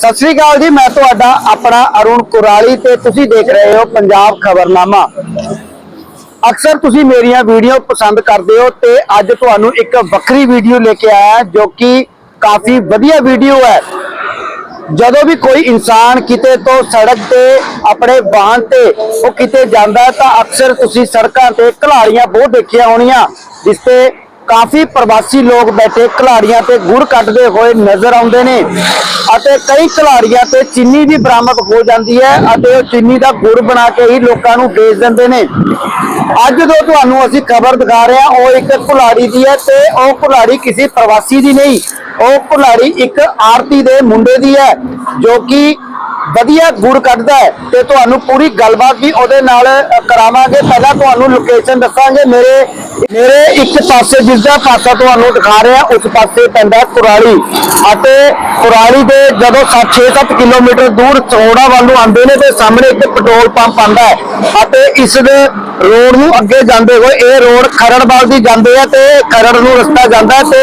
ਸਤਿ ਸ੍ਰੀ ਅਕਾਲ ਜੀ, ਮੈਂ ਤੁਹਾਡਾ ਆਪਣਾ ਅਰੁਣ ਕੁਰਾਲੀ ਤੇ ਤੁਸੀਂ ਦੇਖ ਰਹੇ ਹੋ ਪੰਜਾਬ ਖਬਰਨਾਮਾ। ਅਕਸਰ ਤੁਸੀਂ ਮੇਰੀਆਂ ਵੀਡੀਓ ਪਸੰਦ ਕਰਦੇ ਹੋ ਤੇ ਅੱਜ ਤੁਹਾਨੂੰ ਇੱਕ ਵੱਖਰੀ ਵੀਡੀਓ ਲੈ ਕੇ ਆਇਆ ਜੋ ਕਿ ਕਾਫੀ ਵਧੀਆ ਵੀਡੀਓ ਹੈ। ਜਦੋਂ ਵੀ ਕੋਈ ਇਨਸਾਨ ਕਿਤੇ ਤੋਂ ਸੜਕ ਤੇ ਆਪਣੇ ਵਾਹਨ ਤੇ ਉਹ ਕਿਤੇ ਜਾਂਦਾ ਤਾਂ ਅਕਸਰ ਤੁਸੀਂ ਸੜਕਾਂ ਤੇ ਘਲਾੜੀਆਂ ਬਹੁਤ ਦੇਖੀਆਂ ਹੋਣੀਆਂ, ਜਿਸ ਤੇ ਕਾਫੀ ਪ੍ਰਵਾਸੀ ਲੋਕ ਬੈਠੇ ਖਿਲਾੜੀਆਂ ਤੇ ਗੁੜ ਕੱਢਦੇ ਹੋਏ ਨਜ਼ਰ ਆਉਂਦੇ ਨੇ ਅਤੇ ਕਈ ਘਲਾੜੀਆਂ ਤੇ ਚੀਨੀ ਵੀ ਬਰਾਮਦ ਹੋ ਜਾਂਦੀ ਹੈ ਅਤੇ ਉਹ ਚੀਨੀ ਦਾ ਗੁੜ ਬਣਾ ਕੇ ਹੀ ਲੋਕਾਂ ਨੂੰ ਵੇਚ ਦਿੰਦੇ ਨੇ। ਅੱਜ ਜੋ ਤੁਹਾਨੂੰ ਅਸੀਂ ਖਬਰ ਦਿਖਾ ਰਹੇ ਹਾਂ, ਉਹ ਇੱਕ ਘੁਲਾੜੀ ਦੀ ਹੈ ਤੇ ਉਹ ਘੁਲਾੜੀ ਕਿਸੇ ਪ੍ਰਵਾਸੀ ਦੀ ਨਹੀਂ, ਉਹ ਘੁਲਾੜੀ ਇੱਕ ਆਰਤੀ ਦੇ ਮੁੰਡੇ ਦੀ ਹੈ, ਜੋ ਕਿ ਵਧੀਆ ਗੁੜ ਕੱਢਦਾ ਹੈ ਤੇ ਤੁਹਾਨੂੰ ਪੂਰੀ ਗੱਲਬਾਤ ਵੀ ਉਹਦੇ ਨਾਲ ਕਰਾਵਾਂਗੇ। ਪਹਿਲਾਂ ਤੁਹਾਨੂੰ ਲੋਕੇਸ਼ਨ ਦੱਸਾਂਗੇ। ਮੇਰੇ ਮੇਰੇ ਇੱਕ ਪਾਸੇ ਜਿਸ ਦਾ ਪਾਸਾ ਤੁਹਾਨੂੰ ਦਿਖਾ ਰਿਹਾ, ਉਸ ਪਾਸੇ ਪੈਂਦਾ ਕੁਰਾਲੀ। ਅਤੇ ਕੁਰਾਲੀ ਦੇ ਜਦੋਂ 6-7 ਕਿਲੋਮੀਟਰ ਦੂਰ ਚੌੜਾ ਵੱਲ ਨੂੰ ਆਉਂਦੇ ਨੇ, ਤੇ ਸਾਹਮਣੇ ਇੱਕ ਪੈਟਰੋਲ ਪੰਪ ਆਉਂਦਾ ਹੈ। ਅਤੇ ਇਸ ਦੇ ਰੋਡ ਨੂੰ ਅੱਗੇ ਜਾਂਦੇ ਹੋਏ, ਇਹ ਰੋਡ ਖਰੜਬਾਲ ਦੀ ਜਾਂਦੇ ਆ ਤੇ ਖਰੜ ਨੂੰ ਰਸਤਾ ਜਾਂਦਾ ਹੈ ਤੇ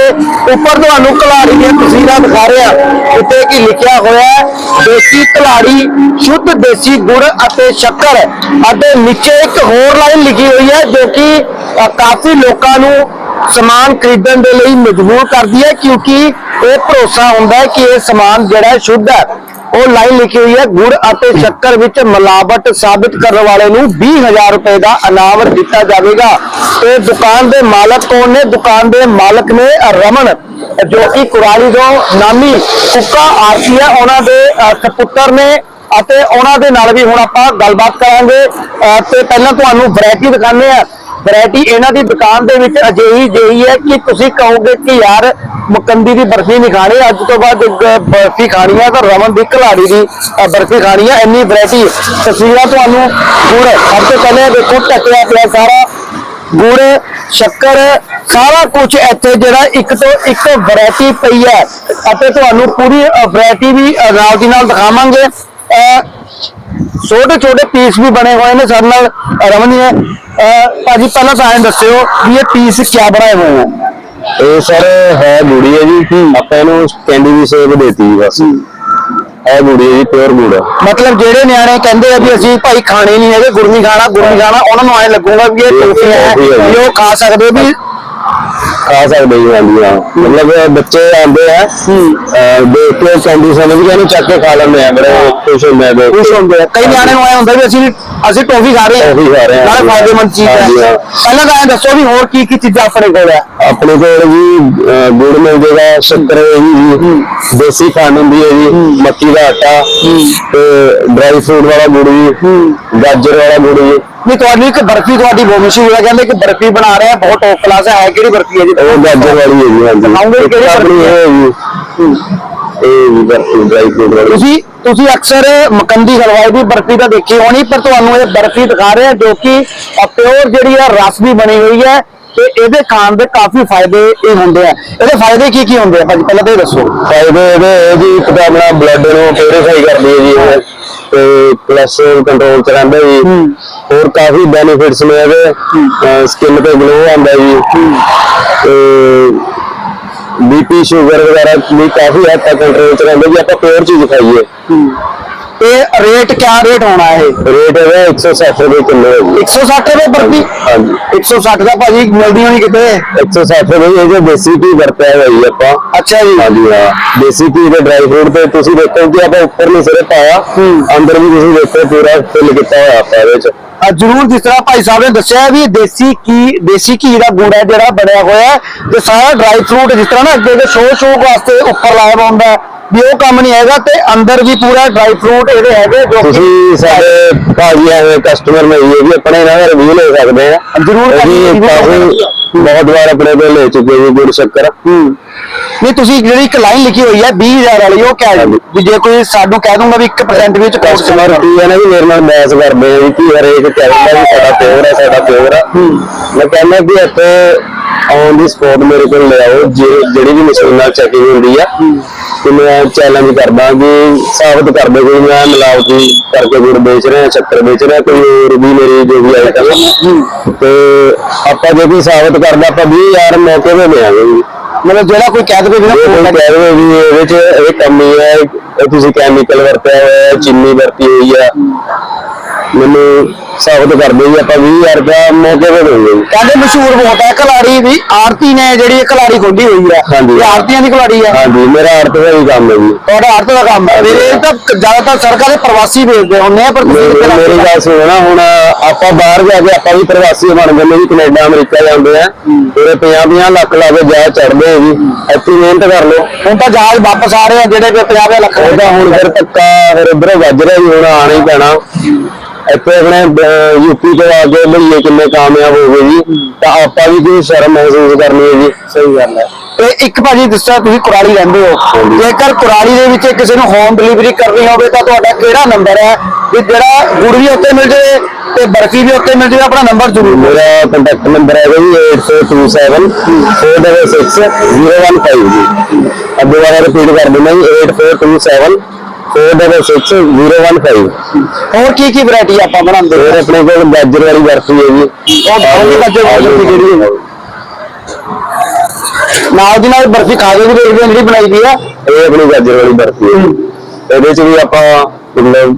ਉੱਪਰ ਤੁਹਾਨੂੰ ਕਲਾੜੀ ਦੀਆਂ ਤਸਵੀਰਾਂ ਦਿਖਾ ਰਿਹਾ। ਉੱਤੇ ਕੀ ਲਿਖਿਆ ਹੋਇਆ ਦੇਸੀ ਕਲਾੜੀ ਸ਼ੁੱਧ ਦੇਸੀ ਗੁੜ ਅਤੇ ਸ਼ੱਕਰ ਅਤੇ ਨੀਚੇ ਇੱਕ ਹੋਰ ਲਾਈਨ ਲਿਖੀ ਹੋਈ ਹੈ ਜੋ ਕਿ ਕਾਫੀ ਲੋਕਾਂ ਨੂੰ ਸਮਾਨ ਖਰੀਦਣ ਦੇ ਲਈ ਮਜਬੂਰ ਕਰਦੀ ਹੈ ਕਿਉਂਕਿ ਇਹ ਭਰੋਸਾ ਹੁੰਦਾ ਹੈ ਕਿ ਇਹ ਸਮਾਨ ਜਿਹੜਾ ਸ਼ੁੱਧ ਹੈ। ਉਹ ਲਾਈਨ ਲਿਖੀ ਹੋਈ ਹੈ ਗੁੜ ਅਤੇ ਸ਼ੱਕਰ ਵਿੱਚ ਮਿਲਾਵਟ ਸਾਬਿਤ ਕਰਨ ਵਾਲੇ ਨੂੰ 20000 ਰੁਪਏ ਦਾ ਇਨਾਮ ਦਿੱਤਾ ਜਾਵੇਗਾ। ਤੇ ਦੁਕਾਨ ਦੇ ਮਾਲਕ ਕੌਣ ਨੇ? ਦੁਕਾਨ ਦੇ ਮਾਲਕ ਨੇ ਰਮਨ ਜੋ ਕਿ ਕੁਰਾਲੀ ਤੋਂ ਨਾਮੀ ਕੁੱਕਾ ਆਰਤੀ ਹੈ। ਉਹਨਾਂ ਦੇ ਅਹ, ਸਪੁੱਤਰ ਨੇ ਅਤੇ ਉਹਨਾਂ ਦੇ ਨਾਲ ਵੀ ਹੁਣ ਆਪਾਂ ਗੱਲਬਾਤ ਕਰਾਂਗੇ। ਤੇ ਪਹਿਲਾਂ ਤੁਹਾਨੂੰ ਵੈਰਾਈਟੀ ਦਿਖਾਉਂਦੇ ਆ ਵੈਰਾਈਟੀ ਇਹਨਾਂ ਦੀ ਦੁਕਾਨ ਦੇ ਵਿੱਚ ਅਜਿਹੀ ਜਿਹੀ ਹੈ ਕਿ ਤੁਸੀਂ ਕਹੋਗੇ ਕਿ ਯਾਰ ਮੁਕੰਦੀ ਦੀ ਬਰਫੀ ਨਹੀਂ ਖਾਣੀ ਅੱਜ ਤੋਂ ਬਾਅਦ ਬਰਫੀ ਖਾਣੀ ਹੈ ਤਾਂ ਰਮਨ ਦੀ ਘਲਾੜੀ ਦੀ ਬਰਫੀ ਖਾਣੀ ਹੈ ਇੰਨੀ ਵੈਰਾਈਟੀ ਤਸਵੀਰਾਂ ਤੁਹਾਨੂੰ ਗੁੜ ਸਭ ਤੋਂ ਪਹਿਲੇ ਦੇਖੋ ਟਕਿਆ ਪਿਆ ਸਾਰਾ ਗੁੜ ਸ਼ੱਕਰ ਸਾਰਾ ਕੁਝ ਇੱਥੇ ਜਿਹੜਾ ਇੱਕ ਤੋਂ ਇੱਕ ਵੈਰਾਈਟੀ ਪਈ ਹੈ। ਅਤੇ ਤੁਹਾਨੂੰ ਪੂਰੀ ਵੈਰਾਈਟੀ ਵੀ ਨਾਲ ਦੀ ਨਾਲ ਦਿਖਾਵਾਂਗੇ। ਅ, ਛੋਟੇ ਛੋਟੇ ਪੀਸ ਵੀ ਬਣੇ ਹੋਏ ਨੇ ਸਾਡੇ ਨਾਲ ਰਮਨ ਜੀ ਭਾਜੀ ਪਹਿਲਾਂ ਤਾਂ ਐਂ ਦੱਸਿਓ ਵੀ ਇਹ ਪੀਸ ਕਿਆ ਬਣਾਏ ਹੋਏ ਆ ਇਹ ਸਰ ਹੈ ਗੁੜੀ ਹੈ ਜੀ। ਆਪਾਂ ਇਹਨੂੰ ਕੈਂਡੀ ਦੀ ਸੇਵ ਦੇਤੀ ਬਸ। ਹੈ। ਗੁੜੀ ਹੈ ਜੀ ਪਿਓਰ ਗੁੜ। ਮਤਲਬ ਜਿਹੜੇ ਨਿਆਣੇ ਕਹਿੰਦੇ ਆ ਵੀ ਅਸੀਂ ਭਾਈ ਖਾਣੇ ਨਹੀਂ ਹੈਗੇ ਗੁੜ ਨਹੀਂ ਖਾਣਾ ਗੁੜ ਨਹੀਂ ਖਾਣਾ ਉਹਨਾਂ ਨੂੰ ਐਂ ਲੱਗੂਗਾ ਵੀ ਇਹ ਟੋਫੀ ਹੈ ਹੈ। ਵੀ ਉਹ ਖਾ ਸਕਦੇ ਵੀ ਖਾ ਸਕਦੇ ਜੀ ਹਾਂ। ਮਤਲਬ ਬੱਚੇ ਆਉਂਦੇ ਆ ਅਹ ਦੇਖ ਕੇ ਕੈਂਡੀ ਸਮਝ ਕੇ ਇਹਨੂੰ ਚੱਕ ਕੇ ਖਾ ਲੈਂਦੇ ਆ ਬੜੇ ਖੁਸ਼ ਹੁੰਦੇ ਆ ਦੇਖ ਖੁਸ਼ ਕੇ ਹੁੰਦੇ ਆ। ਕਈ ਨਿਆਣੇ ਨੂੰ ਐਂ ਹੁੰਦਾ ਵੀ ਅਸੀਂ ਅਸੀਂ ਟੋਫੀ ਖਾ ਰਹੇ ਹਾਂ। ਟੌਫੀ ਖਾ ਰਹੇ ਹਾਂ। ਨਾਲੇ ਫਾਇਦੇਮੰਦ ਚੀਜ਼ ਹਾਂਜੀ, ਹੈ। ਹਾਂ। ਪਹਿਲਾਂ ਤਾਂ ਐਂ ਦੱਸੋ ਵੀ ਹੋਰ ਕੀ ਕੀ ਚੀਜ਼ਾਂ ਆਪਣੇ ਕੋਲ ਹੈ। ਆਪਣੇ ਕੋਲ ਜੀ ਅਹ ਗੁੜ ਮਿਲ ਜਾਏਗਾ ਸ਼ੱਕਰ ਹੋਏਗੀ ਜੀ ਦੇਸੀ ਖੰਡ ਹੁੰਦੀ ਹੈ ਜੀ ਮੱਕੀ ਦਾ ਆਟਾ ਤੇ ਡਰਾਈ ਫਰੂਟ ਵਾਲਾ ਗੁੜ ਜੀ ਗਾਜਰ ਵਾਲਾ ਗੁੜ ਜੀ। ਨਹੀਂ ਤੁਹਾਡੀ ਇੱਕ ਬਰਫੀ ਤੁਹਾਡੀ ਬਹੁਤ ਮਸ਼ਹੂਰ ਹੈ। ਕਹਿੰਦੇ ਕਿ ਬਰਫੀ ਬਣਾ ਰਹੇ ਆ ਬਹੁਤ ਟੌਪ ਕਲਾਸ ਹੈ। ਕਿਹੜੀ ਬਰਫੀ ਹੈ ਜੀ? ਉਹ ਗਾਜਰ ਵਾਲੀ ਹੈ ਜੀ ਹਾਂਜੀ। ਕਿਹੜੀ ਆਪਣੀ? ਇਹ ਹੈ ਜੀ। ਇਹ ਜੀ ਬਰਫੀ ਡਰਾਈ ਫਰੂਟ ਵਾਲੀ ਤੁਸੀਂ ਤੁਸੀਂ ਅਕਸਰ ਮਕੰਦੀ ਹਲਵਾਈ ਦੀ ਬਰਫੀ ਤਾਂ ਦੇਖੀ ਹੋਣੀ ਪਰ ਤੁਹਾਨੂੰ ਇਹ ਬਰਫੀ ਦਿਖਾ ਰਹੇ ਹਾਂ ਜੋ ਕਿ ਪਿਓਰ ਜਿਹੜੀ ਹੈ ਰਸ ਦੀ ਬਣੀ ਹੋਈ ਹੈ ਤੇ ਇਹਦੇ ਖਾਣ ਦੇ ਕਾਫੀ ਫਾਇਦੇ ਇਹ ਹੁੰਦੇ ਆ। ਇਹਦੇ ਫਾਇਦੇ ਕੀ ਕੀ ਹੁੰਦੇ ਆ ਭਾਜੀ? ਪਹਿਲਾਂ ਤਾਂ ਇਹ ਦੱਸੋ। ਫਾਇਦੇ ਇਹਦੇ ਇਹ ਜੀ ਇੱਕ ਤਾਂ ਆਪਣਾ ਬਲੱਡ ਨੂੰ ਪਿਊਰੀਫਾਈ ਕਰਦੀ ਹੈ ਜੀ ਇਹ ਤੇ ਕੋਲੇਸਟ੍ਰੋਲ ਕੰਟਰੋਲ ਚ ਰਹਿੰਦਾ ਜੀ। ਹੋਰ ਕਾਫੀ ਬੈਨੀਫਿਟਸ ਨੇ ਇਹਦੇ। ਸਕਿਨ ਤੇ ਗਲੋ ਆਉਂਦਾ ਜੀ। ਤੇ ਬੀਪੀ ਸ਼ੂਗਰ ਵਗੈਰਾ ਵੀ ਕਾਫੀ ਹੱਦ ਤੱਕ ਕੰਟਰੋਲ ਚ ਰਹਿੰਦਾ ਜੀ ਆਪਾਂ ਪਿਓਰ ਚੀਜ਼ ਖਾਈਏ ਤੇ ਰੇਟ ਕਿਆ ਰੇਟ ਹੋਣਾ ਇਹ? ਰੇਟ ਇਹਦਾ 160 ਰੁਪਏ ਕਿਲੋ ਹੈ ਜੀ। 160 ਰੁਪਏ ਬਰਫੀ ਹਾਂਜੀ। 160 ਦਾ ਭਾਜੀ ਮਿਲਦੀ ਹੋਣੀ ਕਿਤੇ? 160 ਰੁਪਏ ਇਹ ਜੋ ਦੇਸੀ ਘੀ ਵਰਤਿਆ ਹੋਇਆ ਜੀ ਆਪਾਂ। ਅੱਛਾ ਜੀ। ਹਾਂਜੀ ਹਾਂ। ਦੇਸੀ ਘੀ ਦੇ ਡਰਾਈ ਫਰੂਟ ਤੇ ਤੁਸੀਂ ਦੇਖੋ ਕਿ ਆਪਾਂ ਉੱਪਰ ਨਹੀਂ ਸਿਰੇ ਪਾਇਆ। ਅੰਦਰ ਵੀ ਤੁਸੀਂ ਦੇਖੋ ਪੂਰਾ ਫਿਲ ਕੀਤਾ ਹੋਇਆ ਆਪਾਂ ਇਹਦੇ ਚ। ਅ, ਜ਼ਰੂਰ ਜਿਸ ਤਰ੍ਹਾਂ ਭਾਈ ਸਾਹਿਬ ਨੇ ਦੱਸਿਆ ਵੀ ਇਹ ਦੇਸੀ ਕੀ ਦੇਸੀ ਘੀ ਦਾ ਗੁੜ ਹੈ ਜਿਹੜਾ ਬਣਿਆ ਹੋਇਆ ਤੇ ਸਾਰਾ ਡਰਾਈ ਫਰੂਟ ਜਿਸ ਤਰ੍ਹਾਂ ਨਾ ਅੱਗੇ ਦੇ ਸ਼ੋ ਸ਼ੋ ਵਾਸਤੇ ਉੱਪਰ ਲਾਇਆ ਹੁੰਦਾ ਵੀ ਉਹ ਕੰਮ ਨਹੀਂ ਹੈਗਾ ਤੇ ਅੰਦਰ ਵੀ ਪੂਰਾ ਡਰਾਈ ਫਰੂਟ ਇਹਦੇ ਹੈਗੇ ਜੋ ਕਿ ਤੁਸੀਂ ਸਾਡੇ ਭਾਜੀ ਐਵੇਂ ਕਸਟਮਰ ਨੇ ਇਹ ਵੀ ਆਪਣੇ ਦਾ ਰਿਵਿਊ ਲੈ ਸਕਦੇ ਆ। ਜ਼ਰੂਰ ਅਸੀਂ ਕਾਫੀ ਬਹੁਤ ਵਾਰ ਆਪਣੇ ਕੋਲ ਲੈ ਚੁੱਕੇ ਜੀ ਗੁੜ ਸ਼ੱਕਰ। ਨਹੀਂ ਤੁਸੀਂ ਜਿਹੜੀ ਇੱਕ ਲਾਈਨ ਲਿਖੀ ਹੋਈ ਹੈ 20000 ਵਾਲੀ ਉਹ ਕਿਆ ਹੈ? ਵੀ ਜੇ ਕੋਈ ਸਾਨੂੰ ਕਹਿ ਦੂੰਗਾ ਵੀ 1% ਵਿੱਚ ਕੋਸਟ ਕਸਟਮਰ ਕੀ ਹੈ ਨਾ ਵੀ ਮੇਰੇ ਨਾਲ ਮੈਚ ਕਰਦੇ ਆ ਵੀ ਕਿ ਹਰੇਕ ਕਹਿੰਦਾ ਵੀ ਸਾਡਾ ਪਿਓਰ ਹੈ ਸਾਡਾ ਪਿਓਰ ਹੈ। ਮੈਂ ਕਹਿੰਦਾ ਕਿ ਇੱਥੇ ਔਨ ਦੀ ਸਪੋਟ ਮੇਰੇ ਕੋਲ ਲੈ ਆਓ ਜਿਹੜੀ ਵੀ ਮਸ਼ੀਨ ਨਾਲ ਚੈਕਿੰਗ ਹੁੰਦੀ ਆ। ਤੇ ਮੈਂ ਚੈਲੰਜ ਕਰਦਾ ਕਿ ਸਾਬਤ ਕਰ ਦੇ ਕੋਈ ਮੈਂ ਮਿਲਾਵਟੀ ਕਰਕੇ ਗੁੜ ਵੇਚ ਰਿਹਾ ਸ਼ੱਕਰ ਵੇਚ ਰਿਹਾ ਕੋਈ ਹੋਰ ਵੀ ਮੇਰੀ ਜੋ ਵੀ ਆਈਟਮ ਤੇ ਆਪਾਂ ਜੇ ਕੋਈ ਸਾਬਤ ਕਰਦਾ ਆਪਾਂ 20000 ਮੌਕੇ ਤੇ ਦੇਵਾਂਗੇ ਜੀ ਮਤਲਬ ਜਿਹੜਾ ਕੋਈ ਕਹਿ ਦੇਵੇ ਵੀ ਕੋਈ ਕਹਿ ਦੇਵੇ ਵੀ ਇਹਦੇ ਚ ਇਹ ਕਮੀ ਹੈ ਤੁਸੀਂ ਕੈਮੀਕਲ ਵਰਤਿਆ ਹੋਇਆ ਹੈ ਚੀਨੀ ਵਰਤੀ ਹੋਈ ਆ ਮੈਨੂੰ ਸਾਬਤ ਕਰਦੇ ਜੀ ਆਪਾਂ 20000 ਰੁਪਇਆ ਮੌਕੇ ਤੇ ਦੇਵਾਂਗੇ ਜੀ। ਕਹਿੰਦੇ ਮਸ਼ਹੂਰ ਬਹੁਤ ਹੈ ਕਲਾੜੀ ਵੀ ਆਰਤੀ ਨੇ ਜਿਹੜੀ ਇਹ ਕਲਾੜੀ ਖੋਲੀ ਹੋਈ ਹੈ ਹਾਂਜੀ। ਇਹ ਆਰਤੀਆਂ ਦੀ ਕਲਾੜੀ ਹੈ ਹਾਂਜੀ ਮੇਰਾ ਆਰਟ ਦਾ ਹੀ ਕੰਮ ਹੈ ਜੀ। ਤੁਹਾਡਾ ਆਰਤ ਦਾ ਕੰਮ ਹੈ। ਇਹ ਤਾਂ ਜ਼ਿਆਦਾਤਰ ਸੜਕਾਂ ਦੇ ਪ੍ਰਵਾਸੀ ਵੇਚਦੇ ਹੁੰਦੇ ਆ ਪਰ ਤੁਸੀਂ ਮੇਰੀ ਗੱਲ ਸੁਣੋ ਨਾ ਹੁਣ ਆਪਾਂ ਬਾਹਰ ਜਾ ਕੇ ਆਪਾਂ ਵੀ ਪ੍ਰਵਾਸੀ ਬਣ ਜਾਂਦੇ ਜੀ ਕੈਨੇਡਾ ਅਮਰੀਕਾ ਜਾਂਦੇ ਆ। ਪੂਰੇ 50 ਲੱਖ ਲਾ ਕੇ ਜਾ ਚੜਦੇ ਆ ਜੀ। ਇੱਥੇ ਮਿਹਨਤ ਕਰ ਲਓ। ਹੁਣ ਤਾਂ ਜਹਾਜ਼ ਵਾਪਸ ਆ ਰਹੇ ਆ ਜਿਹੜੇ ਵੀ 50 ਲੱਖ ਦੇ ਉਹਦਾ ਹੁਣ ਫਿਰ ਧੱਕਾ ਫਿਰ ਉਧਰੋਂ ਵੱਜ ਰਿਹਾ ਜੀ ਹੁਣ ਆਣਾ ਹੀ ਪੈਣਾ। ਇੱਥੇ ਆਪਣੇ ਯੂਪੀ ਤੋਂ ਆ ਕੇ ਲਈਏ ਕਿੰਨੇ ਕਾਮਯਾਬ ਹੋ ਗਏ ਜੀ। ਤਾਂ ਆਪਾਂ ਵੀ ਕੋਈ ਸ਼ਰਮ ਮਹਿਸੂਸ ਕਰਨੀ ਹੈ ਜੀ। ਸਹੀ ਗੱਲ ਹੈ। ਤੇ ਇੱਕ ਭਾਜੀ ਦੱਸਿਆ ਤੁਸੀਂ ਕੁਰਾਲੀ ਰਹਿੰਦੇ ਹੋ ਜੇਕਰ ਕੁਰਾਲੀ ਦੇ ਵਿੱਚ ਕਿਸੇ ਨੂੰ ਹੋਮ ਡਿਲੀਵਰੀ ਕਰਨੀ ਹੋਵੇ ਤਾਂ ਤੁਹਾਡਾ ਕਿਹੜਾ ਨੰਬਰ ਹੈ? ਕਿ ਜਿਹੜਾ ਗੁੜ ਵੀ ਉੱਤੇ ਮਿਲ ਜਾਵੇ ਤੇ ਬਰਫੀ ਵੀ ਉੱਤੇ ਮਿਲ ਜਾਵੇ ਆਪਣਾ ਨੰਬਰ ਜ਼ਰੂਰ ਮੇਰਾ ਕੰਟੈਕਟ ਨੰਬਰ ਹੈਗਾ ਜੀ 8427 466 015 ਜੀ। ਅੱਗੇ ਵਾਰ ਰਿਪੀਟ ਕਰ ਦਿੰਦਾ ਜੀ 8427 466 015 ਹੋਰ ਕੀ ਕੀ ਵੈਰਾਈਟੀ ਆਪਾਂ ਬਣਾਉਂਦੇ ਫਿਰ ਹੋ? ਆਪਣੇ ਕੋਲ ਗਾਜਰ ਵਾਲੀ ਬਰਫੀ ਹੈ ਜੀ। ਉਹ ਉਹਦੀ ਗਾਜਰ ਵਾਲੀ ਕਿਹੜੀ ਹੈ? ਨਾਲ ਦੀ ਨਾਲ ਬਰਫੀ ਖਾ ਕੇ ਵੀ ਦੇਖਦੇ ਹਾਂ ਜਿਹੜੀ ਬਣਾਈ ਦੀ ਆ। ਇਹ ਆਪਣੀ ਗਾਜਰ ਵਾਲੀ ਬਰਫੀ ਹੈ। ਇਹਦੇ ਚ ਵੀ ਆਪਾਂ ਮਤਲਬ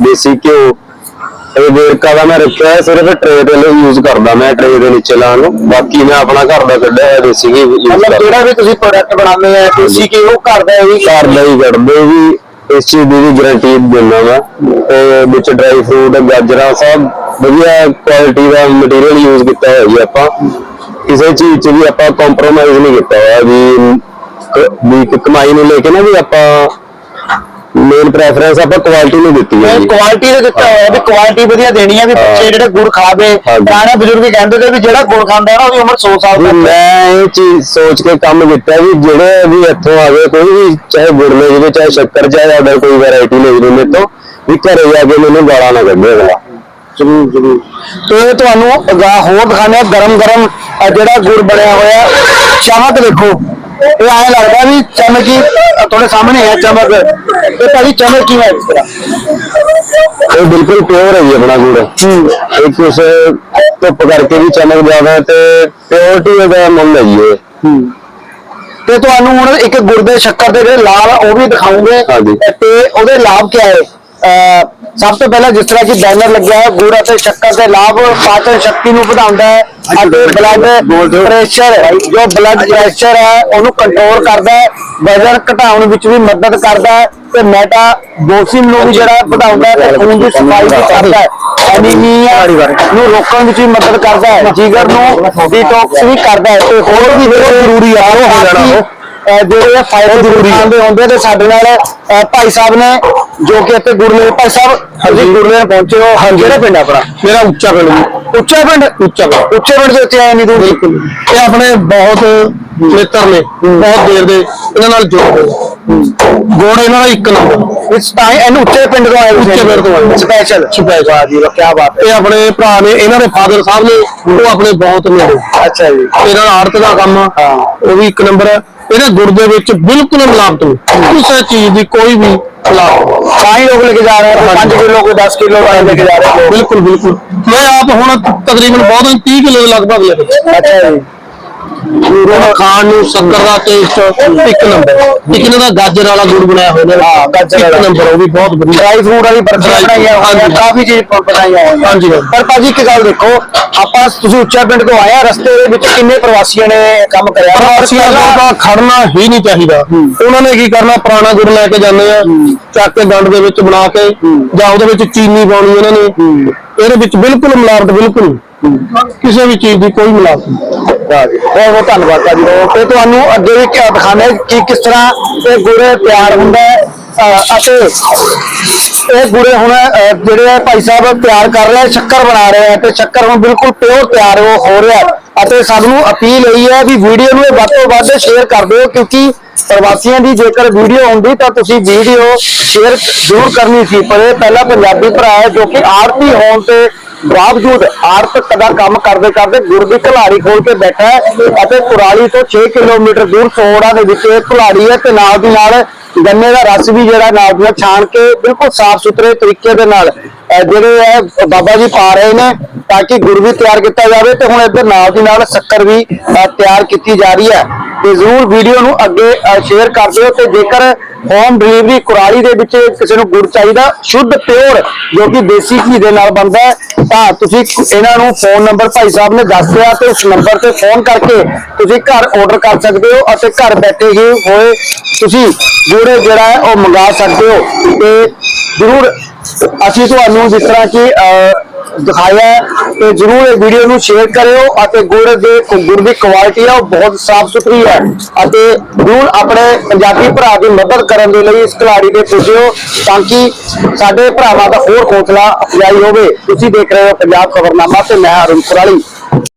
ਦੇਸੀ ਘਿਓ ਇਹ ਵੇਰਕਾ ਦਾ ਮੈਂ ਰੱਖਿਆ ਹੈ ਸਿਰਫ ਟਰੇ ਦੇ ਲਈ ਯੂਜ਼ ਕਰਦਾ ਮੈਂ ਟਰੇ ਦੇ ਨੀਚੇ ਲਾਉਣ ਨੂੰ। ਬਾਕੀ ਮੈਂ ਆਪਣਾ ਘਰ ਦਾ ਕੱਢਿਆ ਹੋਇਆ ਦੇਸੀ ਘੀ ਯੂਜ਼ ਮਤਲਬ ਜਿਹੜਾ ਵੀ ਤੁਸੀਂ ਪ੍ਰੋਡਕਟ ਬਣਾਉਂਦੇ ਆ ਤੁਸੀਂ ਕਿ ਉਹ ਘਰ ਦਾ ਹੀ ਘਰ ਦਾ ਹੀ ਕੱਢਦੇ ਵੀ ਇਸ ਚੀਜ਼ ਦੀ ਵੀ ਗਾਰੰਟੀ ਦਿੰਦਾ ਵਾ। ਤੇ ਵਿੱਚ ਡਰਾਈ ਫਰੂਟ ਗਾਜਰਾਂ, ਸਭ ਵਧੀਆ ਕੁਆਲਿਟੀ ਦਾ ਮਟੀਰੀਅਲ ਯੂਜ਼ ਕੀਤਾ ਹੋਇਆ ਜੀ ਆਪਾਂ। ਕਿਸੇ ਚੀਜ਼ 'ਚ ਵੀ ਆਪਾਂ ਕੰਪਰੋਮਾਈਜ਼ ਨਹੀਂ ਕੀਤਾ ਹੋਇਆ ਵੀ ਵੀ ਕਮਾਈ ਨੂੰ ਲੈ ਕੇ ਨਾ ਵੀ ਆਪਾਂ ਮੇਨ ਪ੍ਰੈਫਰੈਂਸ ਆਪਾਂ ਕੁਆਲਿਟੀ ਨੂੰ ਦਿੱਤੀ ਹੈ ਜੀ। ਕੁਆਲਿਟੀ ਦੇ ਦਿੱਤਾ ਹੋਇਆ ਵੀ ਕੁਆਲਿਟੀ ਵਧੀਆ ਦੇਣੀ ਹੈ ਵੀ ਬੱਚੇ ਜਿਹੜੇ ਗੁੜ ਖਾਵੇ। ਪੁਰਾਣੇ ਬਜ਼ੁਰਗ ਵੀ ਕਹਿੰਦੇ ਤੇ ਵੀ ਜਿਹੜਾ ਗੁੜ ਖਾਂਦਾ ਹੈ ਨਾ ਉਹਦੀ ਉਮਰ 100 ਸਾਲ ਤੱਕ। ਮੈਂ ਇਹ ਚੀਜ਼ ਸੋਚ ਕੇ ਕੰਮ ਕੀਤਾ ਵੀ ਜਿਹੜੇ ਵੀ ਇੱਥੋਂ ਆਵੇ ਕੋਈ ਵੀ ਚਾਹੇ ਗੁੜ ਲੈ ਜਾਵੇ ਚਾਹੇ ਸ਼ੱਕਰ ਚਾਹੇ ਅਦਰ ਕੋਈ ਵੈਰਾਈਟੀ ਲੈ ਜਾਵੇ ਮੇਰੇ ਤੋਂ ਵੀ ਘਰੇ ਜਾ ਕੇ ਮੈਨੂੰ ਗਾਲਾਂ ਨਾ ਕੱਢੇ ਅਗਲਾ। ਜ਼ਰੂਰ ਜ਼ਰੂਰ। ਤੇ ਤੁਹਾਨੂੰ ਅਗਾਂਹ ਹੋਰ ਦਿਖਾਣੇ ਗਰਮ ਗਰਮ ਜਿਹੜਾ ਗੁੜ ਬਣਿਆ ਹੋਇਆ ਚਮਕ ਦੇਖੋ। ਇਹ ਐਂ ਲੱਗਦਾ ਵੀ ਚਮਕ ਹੀ ਤੁਹਾਡੇ ਸਾਹਮਣੇ ਹੈ ਚਮਕ। ਤੇ ਭਾਜੀ ਚਮਕ ਕੀ ਹੈ ਇਸ ਤਰ੍ਹਾਂ? ਇਹ ਬਿਲਕੁਲ ਪਿਓਰ ਹੈ ਜੀ ਆਪਣਾ ਗੁੜ। ਇਹ ਕੁਛ ਧੁੱਪ ਕਰਕੇ ਵੀ ਚਮਕ ਜਾਵੇ ਤੇ ਪਿਓਰਿਟੀ ਦਾ ਮੁੱਲ ਹੈ ਜੀ ਇਹ। ਤੇ ਤੁਹਾਨੂੰ ਹੁਣ ਇੱਕ ਗੁੜ ਦੇ ਸ਼ੱਕਰ ਦੇ ਜਿਹੜੇ ਲਾਭ ਉਹ ਵੀ ਦਿਖਾਉਂਗੇ। ਤੇ ਉਹਦੇ ਲਾਭ ਕੀ ਹੈ? ਸਭ ਤੋਂ ਪਹਿਲਾਂ ਜਿਸ ਤਰ੍ਹਾਂ ਕਿ ਬੈਨਰ ਲੱਗਿਆ ਹੈ ਗੁੜ ਅਤੇ ਸ਼ੱਕਰ ਦੇ ਲਾਭ ਪਾਚਨ ਸ਼ਕਤੀ ਨੂੰ ਵਧਾਉਂਦਾ ਹੈ ਅਤੇ ਬਲੱਡ ਪ੍ਰੈਸ਼ਰ ਜੋ ਬਲੱਡ ਪ੍ਰੈਸ਼ਰ ਹੈ ਉਹਨੂੰ ਕੰਟਰੋਲ ਕਰਦਾ ਹੈ ਵਜ਼ਨ ਘਟਾਉਣ ਵਿੱਚ ਵੀ ਮਦਦ ਕਰਦਾ ਹੈ ਤੇ ਮੈਟਾਬੋਲਿਜ਼ਮ ਨੂੰ ਵੀ ਜਿਹੜਾ ਵਧਾਉਂਦਾ ਹੈ ਤੇ ਖੂਨ ਦੀ ਸਫ਼ਾਈ ਵੀ ਕਰਦਾ ਹੈ। ਐਨੀਮੀਆ ਨੂੰ ਰੋਕਣ ਵਿੱਚ ਵੀ ਮਦਦ ਕਰਦਾ ਹੈ ਜਿਗਰ ਨੂੰ ਡੀਟੌਕਸ ਵੀ ਕਰਦਾ ਹੈ ਤੇ ਹੋਰ ਵੀ ਜਿਹੜੇ ਜ਼ਰੂਰੀ ਆ ਉਹ ਹੋ ਜਾਣਾ ਉਹ। ਜਿਹੜੇ ਫਾਇਦੇ ਜ਼ਰੂਰੀ ਆਉਂਦੇ ਹੁੰਦੇ ਤੇ ਸਾਡੇ ਨਾਲ ਭਾਈ ਸਾਹਿਬ ਨੇ ਜੋ ਕਿ ਇੱਥੇ ਗੁਰਲੇ ਭਾਈ ਸਾਹਿਬ ਹਾਂਜੀ। ਗੁਰਲੇ ਪਹੁੰਚੇ ਹੋ। ਹਾਂਜੀ। ਕਿਹੜਾ ਪਿੰਡ ਆਪਣਾ? ਮੇਰਾ ਉੱਚਾ ਪਿੰਡ ਜੀ। ਉੱਚਾ ਪਿੰਡ? ਉੱਚਾ ਪਿੰਡ। ਉੱਚੇ ਪਿੰਡ ਦੇ ਉੱਤੇ ਆਏ ਨਹੀਂ ਦੂਰ? ਇਹ ਆਪਣੇ ਬਹੁਤ ਮਿੱਤਰ ਨੇ ਬਹੁਤ ਦੇਰ ਦੇ ਇਹਨਾਂ ਨਾਲ ਜੁੜੇ ਹੋਏ। ਗੋੜ ਇਹਨਾਂ ਦਾ ਇੱਕ ਨੰਬਰ। ਇਸ ਤਾਂ ਹੀ ਇਹਨੂੰ ਉੱਚੇ ਪਿੰਡ ਤੋਂ ਆਏ ਉੱਚੇ ਪਿੰਡ ਤੋਂ ਆਏ। ਸਪੈਸ਼ਲ ਸਪੈਸ਼ਲ ਜੀ ਕੀ ਬਾਤ ਇਹ ਆਪਣੇ ਭਰਾ ਨੇ ਇਹਨਾਂ ਦੇ ਫਾਦਰ ਸਾਹਿਬ ਨੇ ਉਹ ਆਪਣੇ ਬਹੁਤ ਨੇੜੇ ਹੈ ਅੱਛਾ ਜੀ। ਇਹਨਾਂ ਦਾ ਆੜਤ ਦਾ ਕੰਮ ਆ ਹਾਂ। ਉਹ ਵੀ ਇੱਕ ਨੰਬਰ ਹੈ ਇਹਦੇ ਗੁੜ ਦੇ ਵਿੱਚ ਬਿਲਕੁਲ ਮਿਲਾਵਟ ਨਹੀਂ ਕਿਸੇ ਚੀਜ਼ ਦੀ ਕੋਈ ਵੀ ਮਿਲਾਵਟ ਨਹੀਂ। ਤਾਂ ਹੀ ਲੋਕ ਲੈ ਕੇ ਰਹੇ 5 ਕਿਲੋ ਕੋਈ 10 ਕਿਲੋ ਵਾਲੇ ਲੈ ਕੇ ਜਾ ਰਹੇ ਬਿਲਕੁਲ ਬਿਲਕੁਲ। ਮੈਂ ਆਪ ਹੁਣ ਤਕਰੀਬਨ ਬਹੁਤ 30 ਕਿਲੋ ਲਗਭਗ ਲੈ ਕੇ ਉਹ ਖਾਣ ਨੂੰ ਸ਼ੱਕਰ ਦਾ ਟੇਸਟ ਇੱਕ ਨੰਬਰ ਇੱਕ ਇਹਨਾਂ ਦਾ ਗਾਜਰ ਵਾਲਾ ਗੁੜ ਬਣਾਇਆ ਹੋਇਆ। ਨੇ ਹਾਂ, ਗਾਜਰ ਵਾਲਾ। ਨੰਬਰ ਉਹ ਵੀ ਬਹੁਤ ਵਧੀਆ। ਡਰਾਈ ਫਰੂਟ ਵਾਲੀ ਬਰਫੀ fruit, ਹੋਈਆਂ ਹਾਂਜੀ। ਕਾਫੀ ਚੀਜ਼ ਬਣਾਈਆਂ ਹੋਈਆਂ ਹਾਂਜੀ। ਪਰ ਭਾਜੀ ਇੱਕ ਗੱਲ ਦੇਖੋ ਆਪਾਂ ਤੁਸੀਂ ਉੱਚਾ ਪਿੰਡ ਤੋਂ ਆਏ ਆ ਰਸਤੇ ਦੇ ਵਿੱਚ ਕਿੰਨੇ ਪ੍ਰਵਾਸੀਆਂ ਨੇ ਕੰਮ ਕਰਿਆ? ਪ੍ਰਵਾਸੀਆਂ ਦਾ ਤਾਂ ਖੜਨਾ ਹੀ ਨਹੀਂ ਚਾਹੀਦਾ। ਉਹਨਾਂ ਨੇ ਕੀ ਕਰਨਾ ਪੁਰਾਣਾ ਗੁੜ ਲੈ ਕੇ ਜਾਂਦੇ ਆ ਚੱਕ ਕੇ ਗੰਡ ਦੇ ਵਿੱਚ ਬਣਾ ਕੇ ਜਾਂ ਉਹਦੇ ਵਿੱਚ ਚੀਨੀ ਪਾਉਣੀ ਉਹਨਾਂ ਨੇ। ਇਹਦੇ ਵਿੱਚ ਬਿਲਕੁਲ ਮਿਲਾਵਟ ਬਿਲਕੁਲ। ਕਿਸੇ ਵੀ ਚੀਜ਼ ਦੀ ਕੋਈ ਮਿਲਾਵਟ ਨਹੀਂ ਬਹੁਤ ਬਹੁਤ ਧੰਨਵਾਦ ਭਾਜੀ ਤੇ ਤੁਹਾਨੂੰ ਅੱਗੇ ਵੀ ਕਿਆ ਦਿਖਾਣੇ ਕਿ ਕਿਸ ਤਰ੍ਹਾਂ ਇਹ ਗੁੜੇ ਤਿਆਰ ਹੁੰਦਾ ਹੈ, ਅਹ, ਅਤੇ ਇਹ ਗੁੜੇ ਹੁਣ, ਅਹ, ਜਿਹੜੇ ਆ ਭਾਈ ਸਾਹਿਬ ਤਿਆਰ ਕਰ ਰਹੇ ਆ, ਸ਼ੱਕਰ ਬਣਾ ਰਹੇ ਆ, ਤੇ ਸ਼ੱਕਰ ਹੁਣ ਬਿਲਕੁਲ ਪਿਓਰ ਤਿਆਰ ਹੋ ਹੋ ਰਿਹਾ ਹੈ। ਅਤੇ ਸਾਨੂੰ ਅਪੀਲ ਇਹੀ ਹੈ ਵੀ ਵੀਡੀਓ ਨੂੰ ਇਹ ਵੱਧ ਤੋਂ ਵੱਧ ਸ਼ੇਅਰ ਕਰ ਦਿਓ, ਕਿਉਂਕਿ ਪ੍ਰਵਾਸੀਆਂ ਦੀ ਜੇਕਰ ਵੀਡੀਓ ਹੁੰਦੀ ਤਾਂ ਤੁਸੀਂ ਵੀਡੀਓ ਸ਼ੇਅਰ ਜ਼ਰੂਰ ਕਰਨੀ ਸੀ, ਪਰ ਇਹ ਪਹਿਲਾ ਪੰਜਾਬੀ ਭਰਾ ਹੈ ਜੋ ਕਿ ਆਰਤੀ ਹੋਣ ਤੇ ਬਾਵਜੂਦ ਆਰਥਿਕ ਦਾ ਕੰਮ ਕਰਦੇ ਕਰਦੇ ਗੁੜ ਦੀ ਘਲਾੜੀ ਖੋਲ ਕੇ ਬੈਠਾ ਅਤੇ ਕੁਰਾਲੀ ਤੋਂ 6 ਕਿਲੋਮੀਟਰ ਦੂਰ ਸੋੜਾ ਦੇ ਵਿੱਚ ਇਹ ਘਲਾੜੀ ਹੈ ਤੇ ਨਾਲ ਦੀ ਨਾਲ ਗੰਨੇ ਦਾ ਰਸ ਵੀ ਜਿਹੜਾ ਨਾਲ ਦੀ ਨਾਲ ਛਾਣ ਕੇ ਬਿਲਕੁਲ ਸਾਫ਼ ਸੁਥਰੇ ਤਰੀਕੇ ਦੇ ਨਾਲ ਜਿਹੜੇ ਹੈ ਬਾਬਾ ਜੀ ਪਾ ਰਹੇ ਨੇ ਤਾਂ ਕਿ ਗੁੜ ਵੀ ਤਿਆਰ ਕੀਤਾ ਜਾਵੇ ਤੇ ਹੁਣ ਇੱਧਰ ਨਾਲ ਦੀ ਨਾਲ ਸ਼ੱਕਰ ਵੀ ਤਿਆਰ ਕੀਤੀ ਜਾ ਰਹੀ ਹੈ। ਤੇ ਜ਼ਰੂਰ ਵੀਡੀਓ ਨੂੰ ਅੱਗੇ ਸ਼ੇਅਰ ਕਰ ਦਿਓ ਤੇ ਜੇਕਰ ਹੋਮ ਡਿਲੀਵਰੀ ਕੁਰਾਲੀ ਦੇ ਵਿੱਚ ਕਿਸੇ ਨੂੰ ਗੁੜ ਚਾਹੀਦਾ, ਸ਼ੁੱਧ ਪਿਓਰ ਜੋ ਕਿ ਦੇਸੀ ਘੀ ਦੇ ਨਾਲ ਬਣਦਾ ਹੈ। ਤਾਂ ਤੁਸੀਂ ਇਹਨਾਂ ਨੂੰ ਫੋਨ ਨੰਬਰ ਭਾਈ ਸਾਹਿਬ ਨੇ ਦੱਸ ਦਿਆ ਤੇ ਉਸ ਨੰਬਰ ਤੇ ਫੋਨ ਕਰਕੇ ਤੁਸੀਂ ਘਰ ਆਰਡਰ ਕਰ ਸਕਦੇ ਹੋ ਅਤੇ ਘਰ ਬੈਠੇ ਹੀ ਹੋਏ ਤੁਸੀਂ ਗੁੜ ਜਿਹੜਾ ਹੈ ਉਹ ਮੰਗਾ ਸਕਦੇ ਹੋ। ਤੇ ਜ਼ਰੂਰ ਅਸੀਂ ਤੁਹਾਨੂੰ ਜਿਸ ਤਰ੍ਹਾਂ ਕਿ ਦਿਖਾਇਆ ਹੈ। ਤੇ ਜਰੂਰ ਇਹ ਵੀਡੀਓ ਨੂੰ ਸ਼ੇਅਰ ਕਰਿਓ ਅਤੇ ਗੁੜ ਦੇ ਗੁੜ ਦੀ ਕੁਆਲਿਟੀ ਹੈ ਉਹ ਬਹੁਤ ਸਾਫ਼ ਸੁਥਰੀ ਹੈ। ਅਤੇ ਜਰੂਰ ਆਪਣੇ ਪੰਜਾਬੀ ਭਰਾ ਦੀ ਮਦਦ ਕਰਨ ਦੇ ਲਈ ਇਸ ਖਿਲਾੜੀ ਦੇ ਪੁੱਜਿਓ ਤਾਂ ਕਿ ਸਾਡੇ ਭਰਾਵਾਂ ਦਾ ਹੋਰ ਹੌਸਲਾ ਅਫਜ਼ਾਈ ਹੋਵੇ। ਤੁਸੀਂ ਦੇਖ ਰਹੇ ਹੋ ਪੰਜਾਬ ਖਬਰਨਾਮਾ ਤੇ ਮੈਂ ਅਰੁਣ ਕੁਰਾਲੀ